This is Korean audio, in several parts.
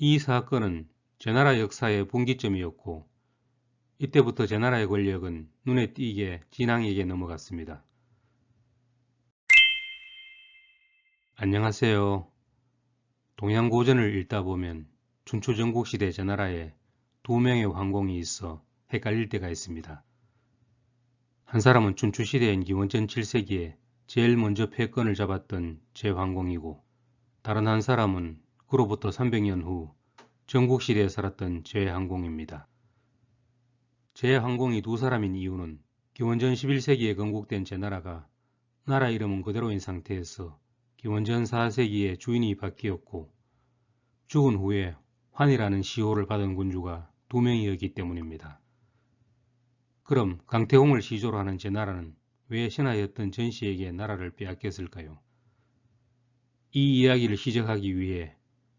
이 사건은 제나라 역사의 분기점이었고 이때부터 제나라의 권력은 눈에 띄게 진앙에게 넘어갔습니다. 안녕하세요. 동양고전을 읽다 보면 춘추전국시대 제나라에 두 명의 황공이 있어 헷갈릴 때가 있습니다. 한 사람은 춘추시대인 기원전 7세기에 제일 먼저 패권을 잡았던 제황공이고 다른 한 사람은 그로부터 300년 후 전국시대에 살았던 제항공입니다. 제항공이 두 사람인 이유는 기원전 11세기에 건국된 제 나라가 나라 이름은 그대로인 상태에서 기원전 4세기에 주인이 바뀌었고 죽은 후에 환이라는 시호를 받은 군주가 두 명이었기 때문입니다. 그럼 강태공을 시조로 하는 제 나라는 왜 신하였던 전씨에게 나라를 빼앗겼을까요? 이 이야기를 시작하기 위해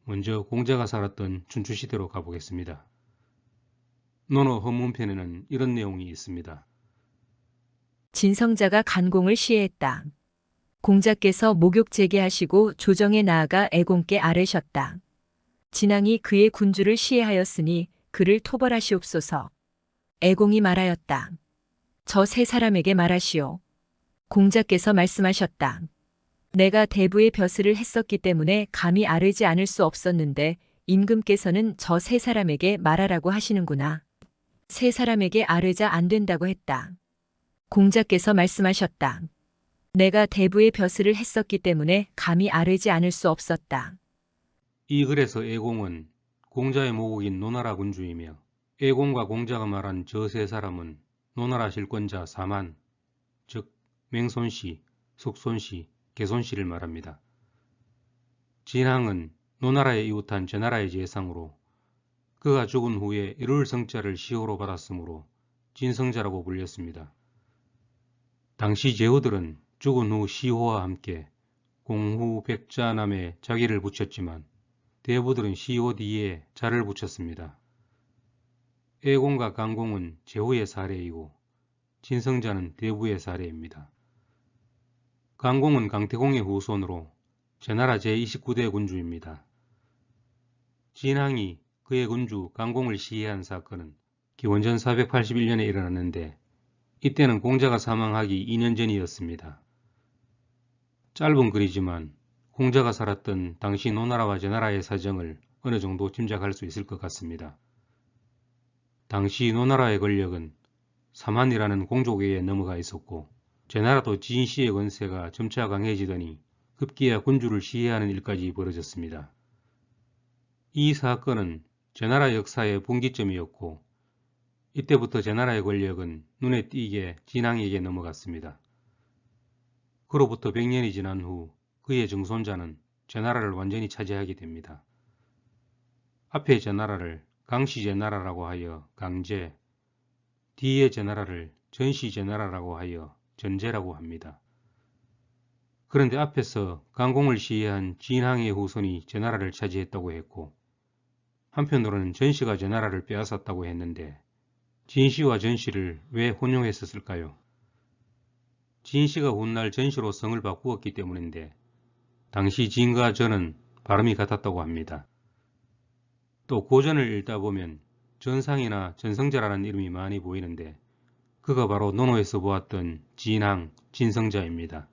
먼저 공자가 살았던 춘추시대로 가보겠습니다. 논어 헌문편에는 이런 내용이 있습니다. 진성자가 간공을 시해했다. 공자께서 목욕 재개하시고 조정에 나아가 애공께 아뢰셨다. 진앙이 그의 군주를 시해하였으니 그를 토벌하시옵소서. 애공이 말하였다. 저 세 사람에게 말하시오. 공자께서 말씀하셨다. 내가 대부의 벼슬을 했었기 때문에 감히 아르지 않을 수 없었는데 임금께서는 저 세 사람에게 말하라고 하시는구나. 세 사람에게 아르자 안 된다고 했다. 공자께서 말씀하셨다. 내가 대부의 벼슬을 했었기 때문에 감히 아르지 않을 수 없었다. 이 글에서 애공은 공자의 모국인 노나라 군주이며 애공과 공자가 말한 저 세 사람은 노나라 실권자 사만, 즉 맹손씨, 숙손씨, 개손씨를 말합니다. 진항은 노나라에 이웃한 제나라의 재상으로 그가 죽은 후에 이룰 성자를 시호로 받았으므로 진성자라고 불렸습니다. 당시 제후들은 죽은 후 시호와 함께 공후 백자남에 자기를 붙였지만 대부들은 시호 뒤에 자를 붙였습니다. 애공과 강공은 제후의 사례이고 진성자는 대부의 사례입니다. 강공은 강태공의 후손으로 제나라 제29대 군주입니다. 진항이 그의 군주 강공을 시해한 사건은 기원전 481년에 일어났는데 이때는 공자가 사망하기 2년 전이었습니다. 짧은 글이지만 공자가 살았던 당시 노나라와 제나라의 사정을 어느 정도 짐작할 수 있을 것 같습니다. 당시 노나라의 권력은 사만이라는 공족에게 넘어가 있었고 제나라도 진시의 권세가 점차 강해지더니 급기야 군주를 시해하는 일까지 벌어졌습니다. 이 사건은 제나라 역사의 분기점이었고 이때부터 제나라의 권력은 눈에 띄게 진앙에게 넘어갔습니다. 그로부터 100년이 지난 후 그의 증손자는 제나라를 완전히 차지하게 됩니다. 앞의 제나라를 강시 제나라라고 하여 강제, 뒤의 제나라를 전시 제나라라고 하여 전제라고 합니다. 그런데 앞에서 강공을 시해한 진항의 후손이 제나라를 차지했다고 했고 한편으로는 전시가 제나라를 빼앗았다고 했는데 진시와 전시를 왜 혼용했었을까요? 진시가 훗날 전시로 성을 바꾸었기 때문인데 당시 진과 전은 발음이 같았다고 합니다. 또 고전을 읽다 보면 전상이나 전성자라는 이름이 많이 보이는데 그가 바로 논어에서 보았던 진항, 진성자입니다.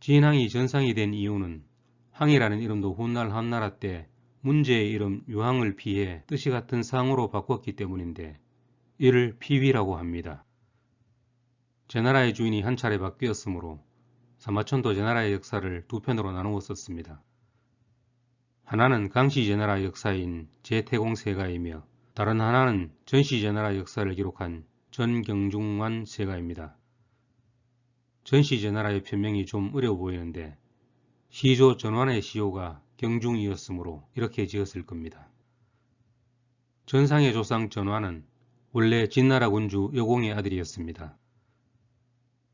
진항이 전상이 된 이유는 항이라는 이름도 훗날 한나라 때 문제의 이름 유항을 피해 뜻이 같은 상으로 바꿨기 때문인데 이를 피위라고 합니다. 제나라의 주인이 한 차례 바뀌었으므로 사마천도 제나라의 역사를 두 편으로 나누었었습니다. 하나는 강시 제나라 역사인 제태공 세가이며 다른 하나는 전시 제나라 역사를 기록한 전경중환 세가입니다. 전시 제나라의 편명이 좀 어려워 보이는데 시조 전환의 시호가 경중이었으므로 이렇게 지었을 겁니다. 전상의 조상 전환은 원래 진나라 군주 여공의 아들이었습니다.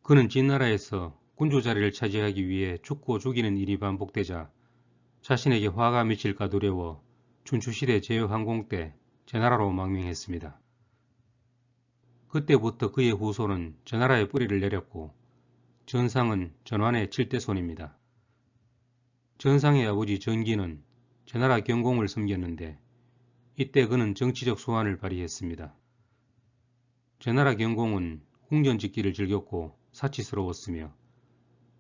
그는 진나라에서 군주 자리를 차지하기 위해 죽고 죽이는 일이 반복되자 자신에게 화가 미칠까 두려워 춘추시대 제휴항공 때 제나라로 망명했습니다. 그때부터 그의 후손은 전나라의 뿌리를 내렸고 전상은 전환의 7대손입니다. 전상의 아버지 전기는 제나라 경공을 섬겼는데 이때 그는 정치적 소환을 발휘했습니다. 제나라 경공은 궁전짓기를 즐겼고 사치스러웠으며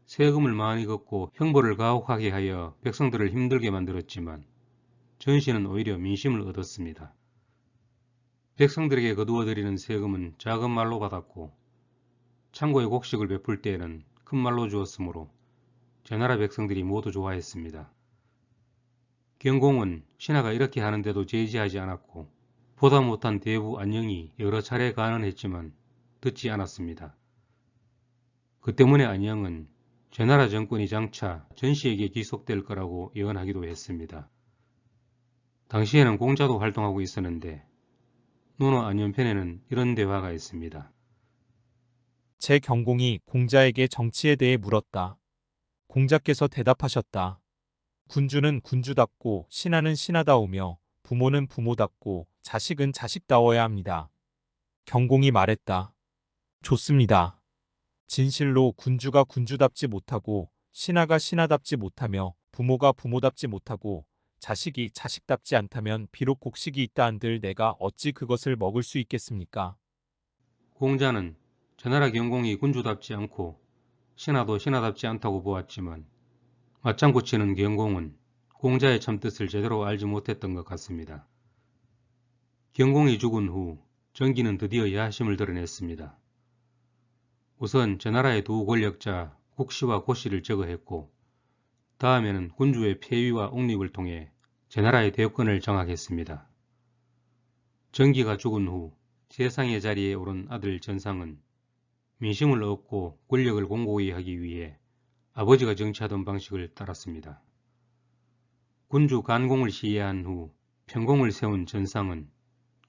세금을 많이 걷고 형벌을 가혹하게 하여 백성들을 힘들게 만들었지만 전시는 오히려 민심을 얻었습니다. 백성들에게 거두어들이는 세금은 작은 말로 받았고 창고에 곡식을 베풀 때에는 큰 말로 주었으므로 제 나라 백성들이 모두 좋아했습니다. 경공은 신하가 이렇게 하는데도 제지하지 않았고 보다 못한 대부 안녕이 여러 차례 간언했지만 듣지 않았습니다. 그 때문에 안녕은 제 나라 정권이 장차 전시에게 기속될 거라고 예언하기도 했습니다. 당시에는 공자도 활동하고 있었는데 논어 안연편에는 이런 대화가 있습니다. 제 경공이 공자에게 정치에 대해 물었다. 공자께서 대답하셨다. 군주는 군주답고 신하는 신하다우며 부모는 부모답고 자식은 자식다워야 합니다. 경공이 말했다. 좋습니다. 진실로 군주가 군주답지 못하고 신하가 신하답지 못하며 부모가 부모답지 못하고 자식이 자식답지 않다면 비록 곡식이 있다 한들 내가 어찌 그것을 먹을 수 있겠습니까? 공자는 제나라 경공이 군주답지 않고 신하도 신하답지 않다고 보았지만 맞장구 치는 경공은 공자의 참뜻을 제대로 알지 못했던 것 같습니다. 경공이 죽은 후 정기는 드디어 야심을 드러냈습니다. 우선 제나라의 두 권력자 국시와 고시를 제거했고 다음에는 군주의 폐위와 옹립을 통해 제나라의 대권을 장악했습니다. 정기가 죽은 후 세상의 자리에 오른 아들 전상은 민심을 얻고 권력을 공고히 하기 위해 아버지가 정치하던 방식을 따랐습니다. 군주 간공을 시해한 후 평공을 세운 전상은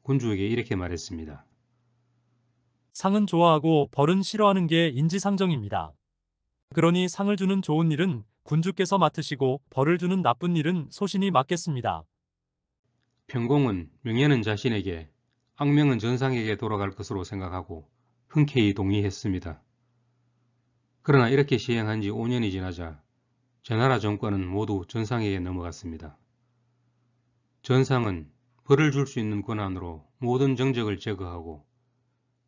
군주에게 이렇게 말했습니다. 상은 좋아하고 벌은 싫어하는 게 인지상정입니다. 그러니 상을 주는 좋은 일은 군주께서 맡으시고 벌을 주는 나쁜 일은 소신이 맡겠습니다. 평공은 명예는 자신에게 악명은 전상에게 돌아갈 것으로 생각하고 흔쾌히 동의했습니다. 그러나 이렇게 시행한 지 5년이 지나자 제나라 정권은 모두 전상에게 넘어갔습니다. 전상은 벌을 줄 수 있는 권한으로 모든 정적을 제거하고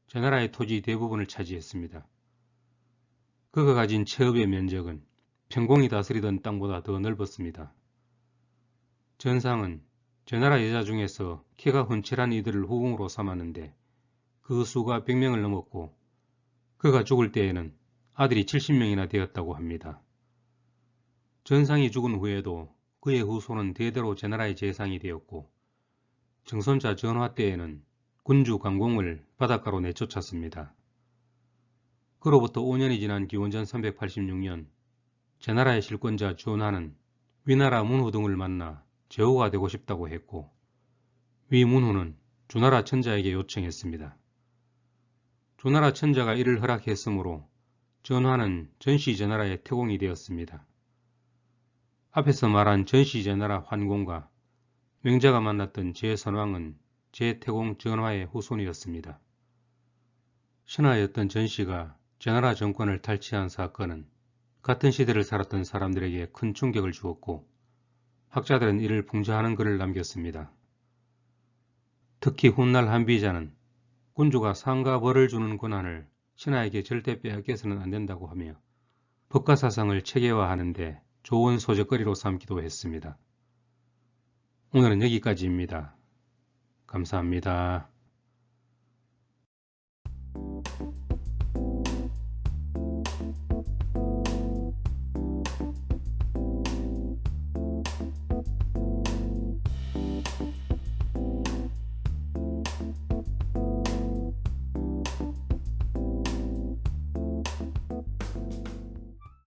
제나라의 토지 대부분을 차지했습니다. 그가 가진 체업의 면적은 평공이 다스리던 땅보다 더 넓었습니다. 전상은 제나라 여자 중에서 키가 훤칠한 이들을 후궁으로 삼았는데 그 수가 100명을 넘었고 그가 죽을 때에는 아들이 70명이나 되었다고 합니다. 전상이 죽은 후에도 그의 후손은 대대로 제나라의 재상이 되었고 정선자 전화 때에는 군주 강공을 바닷가로 내쫓았습니다. 그로부터 5년이 지난 기원전 386년 제 나라의 실권자 전하는 위나라 문후 등을 만나 제후가 되고 싶다고 했고 위 문후는 주나라 천자에게 요청했습니다. 주나라 천자가 이를 허락했으므로 전화는 전시 제나라의 태공이 되었습니다. 앞에서 말한 전시 제나라 환공과 명자가 만났던 제선왕은 제태공 전화의 후손이었습니다. 신하였던 전시가 제나라 정권을 탈취한 사건은 같은 시대를 살았던 사람들에게 큰 충격을 주었고 학자들은 이를 풍자하는 글을 남겼습니다. 특히 훗날 한비자는 군주가 상과 벌을 주는 권한을 신하에게 절대 빼앗겨서는 안 된다고 하며 법과 사상을 체계화하는데 좋은 소적거리로 삼기도 했습니다. 오늘은 여기까지입니다. 감사합니다.